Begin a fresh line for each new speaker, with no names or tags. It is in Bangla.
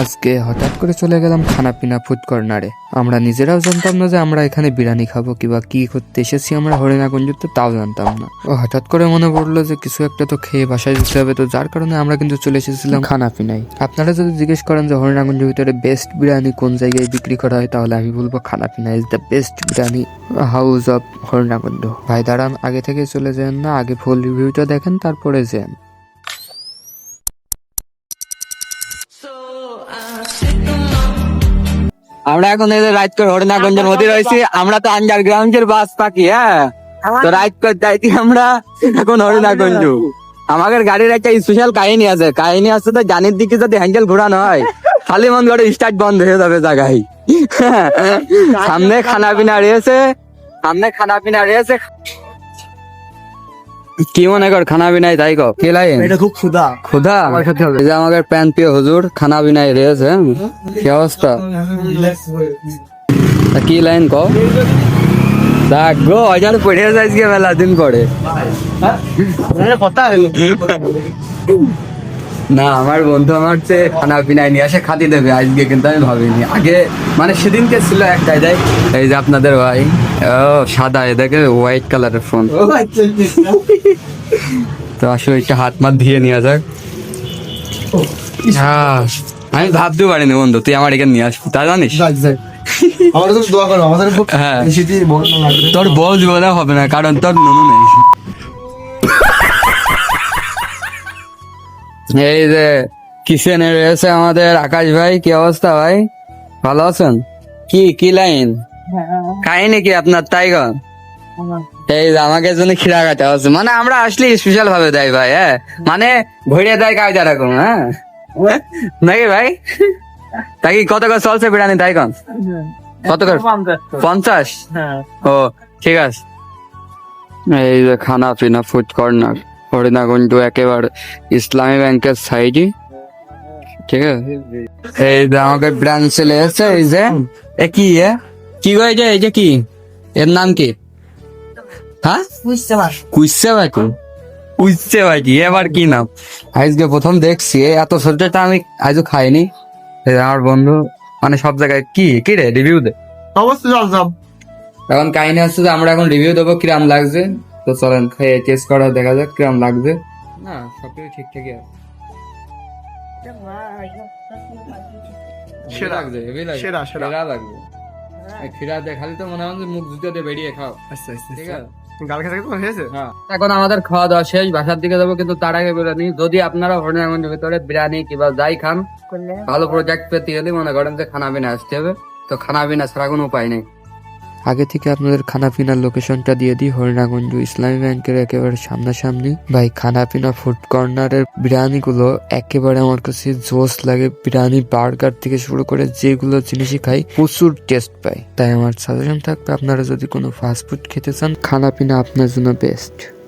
আজকে হঠাৎ করে চলে গেলাম খানাপিনা ফুড কর্নারে আমরা নিজেরাও জানতাম না যে আমরা এখানে বিরিয়ানি খাব কিবা কি করতে এসেছি আমরা হরিণাগঞ্জতে তাও জানতাম না। ও হঠাৎ করে মনে পড়ল যে কিছু একটা তো খেয়ে বাসায় যেতে হবে, তো যার কারণে আমরা কিন্তু চলে এসেছিলাম খানাপিনায়। আপনারা যদি জিজ্ঞেস করেন যে হরিণাগঞ্জের ভিতরে বেস্ট বিরিয়ানি কোন জায়গায় বিক্রি করা হয়, তাহলে আমি বলব Khanapina is the best biryani house of Harinaganj ভাই, দাঁড়ান, আগে থেকে চলে যান না, আগে ফুল রিভিউটা দেখেন, তারপরে যান।
আমরা এখন এই যে করে হরিণাগঞ্জের মধ্যে রয়েছি আমরা তো আন্ডারগ্রাউন্ডের বাস থাকি হ্যাঁ? তো করে যাইছি আমরা এখন হরিণাগঞ্জ। আমাদের গাড়ির একটা স্পেশাল কাহিনী আছে। কাহিনী আছে তো জানির দিকে যদি হ্যান্ডেল ঘোরানো হয় খালি মন করে স্টার্ট বন্ধ হয়ে যাবে জায়গায়। সামনে খানা পিনা রয়েছে সামনে খানা পিনা রয়েছে। কি মনে কর খানা বিনাই তাই কো কে লাইন
এটা খুব ক্ষুধা।
খুদা এই যে আমাদের প্যান প্রিয় হুজুর খানা বিনাই রয়েছে কি অবস্থা? তা কি লাইন কো দেখ গো পড়ে যাইছে মেলা দিন পরে
কথা হলো
না আমার বন্ধু আমার চেয়ে খানা পিনাই নিয়ে আসে খাতি দেবে আজকে কিন্তু আমি ভাবিনি। আগে মানে সেদিনকে ছিল একটাই দেখ এই যে আপনাদের ভাই ও সাদা এ দেখে হোয়াইট কালারের ফোন তো আসলে একটা হাত মাত দিয়ে নিয়ে যাক। হ্যাঁ, আমি ভাবতে পারিনি বন্ধু তুই আমার এখানে নিয়ে আসবি তা জানিস?
আমাদের তো দোয়া করো আমাদের
হ্যাঁ।
বল
তোর বউ জীবনে হবে না কারণ তোর নুনু নেই। এই যে কিচেনে রয়েছে আমাদের আকাশ ভাই? কি অবস্থা ভাই? ভালো আছেন? কি কি লাইন? কাহিনী কি আপনার টাইগার? এই যে আমাকে জন্য খিরা কাটা হচ্ছে। মানে আমরা আসলে স্পেশাল ভাবে দেয় ভাই হ্যাঁ? মানে ভরে দেয় রকম হ্যাঁ? নাকি ভাই? তাই কি কত করে চলছে বিরিয়ানি তাই কন কত করে? পঞ্চাশ? ও ঠিক আছে। এই যে খানা পিনা ফুড কর্নার হরিণাগঞ্জ একেবারে ইসলামী ব্যাংকের সাইডে ঠিক আছে? এই যে আমাকে ব্রাঞ্চ চলে এসেছে এই যে এ কি এ? কি গো এই যে এই যে কি? এর নাম কি? হ্যাঁ
বুঝতে পার
কুইসে বাকি কুইসে বাকি এবার কি নাম? আজকে প্রথম দেখছি এত সবজিটা আমি আজও খাইনি। এই আমার বন্ধু মানে সব জায়গায় কি কি রে রিভিউ দে।
অবশ্যই
এখন কাহিনী হচ্ছে যে আমরা এখন রিভিউ দেবো কিরাম লাগছে। তো চলেন খেয়ে টেস্ট করা দেখা যাক কিরাম লাগছে না সবকিছু ঠিকঠাকই আছে।
সেরা।
লাগছে
সেরা, সেরা।
খিরা তো মনে হয় মুখ বেরিয়ে খাও।
আচ্ছা আচ্ছা
ঠিক আছে?
গাল হয়েছে?
হ্যাঁ। এখন আমাদের খাওয়া দাওয়া শেষ বাসার দিকে যাব কিন্তু তার আগে বিরিয়ানি। যদি আপনারা হরিণাগঞ্জের ভিতরে বিরিয়ানি কিংবা যাই খান ভালো প্রজেক্ট পেতে হলে মনে করেন যে খানা বিনা আসতে হবে। তো খানা পিনা ছাড়া কোনো উপায় নেই।
আগে থেকে আপনাদের খানাপিনার লোকেশনটা দিয়ে দিই। হরিণাগঞ্জ ইসলামী ব্যাংকের একেবারে সামনাসামনি। ভাই, খানাপিনা ফুড কর্নারের বিরিয়ানিগুলো একেবারে আমার কাছে জোস লাগে। বিরিয়ানি, বার্গার থেকে শুরু করে যেগুলো জিনিসই খাই, প্রচুর টেস্ট পাই। তাই আমার সাজেশন থাকবে, আপনারা যদি কোনো ফাস্টফুড খেতে চান, খানাপিনা আপনার জন্য বেস্ট